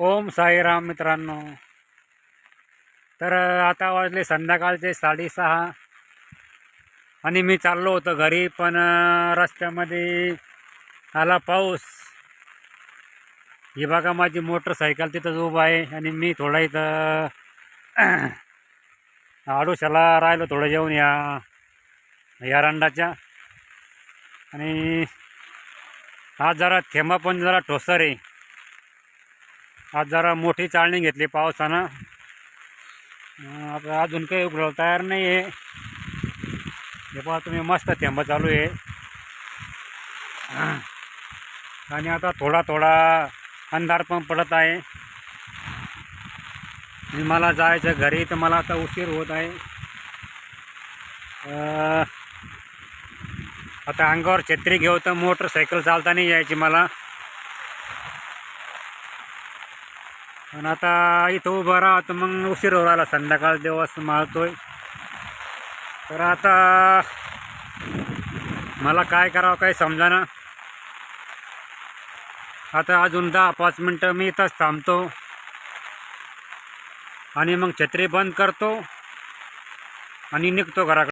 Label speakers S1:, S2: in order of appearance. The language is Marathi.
S1: ओम साईराम मित्रांनो. तर आता वाजले संध्याकाळचे साडेसहा. आणि मी चाललो होतो घरी पण रस्त्यामध्ये आला पाऊस. ही बघा माझी मोटरसायकल तिथंच उभं आहे आणि मी थोडा इथं आडोशाला राहिलो थोडं जेवण या या रंडाच्या. आणि आज जरा थेंबा पण जरा ठोसर आहे. आज जरा मोठी चाळणी घेतली पावसानं. आता अजून काही उघडायला तयार नाही आहे हे पहा तुम्ही मस्त थेंब चालू आहे. आणि आता थोडा थोडा अंधार पण पडत आहे. आणि मला जायचं घरी तर मला आता उशीर होत आहे. आता अंगावर छत्री घेऊ तर मोटरसायकल चालताना यायची मला. पण आता इथं उभं राहा तर मग उशीर आला. संध्याकाळ दिवस माळतोय. तर आता मला काय करावं काही समजाना. आता अजून दहा पाच मिनटं मी इथंच थांबतो. आणि मग छत्री बंद करतो. आणि निघतो घराकडे.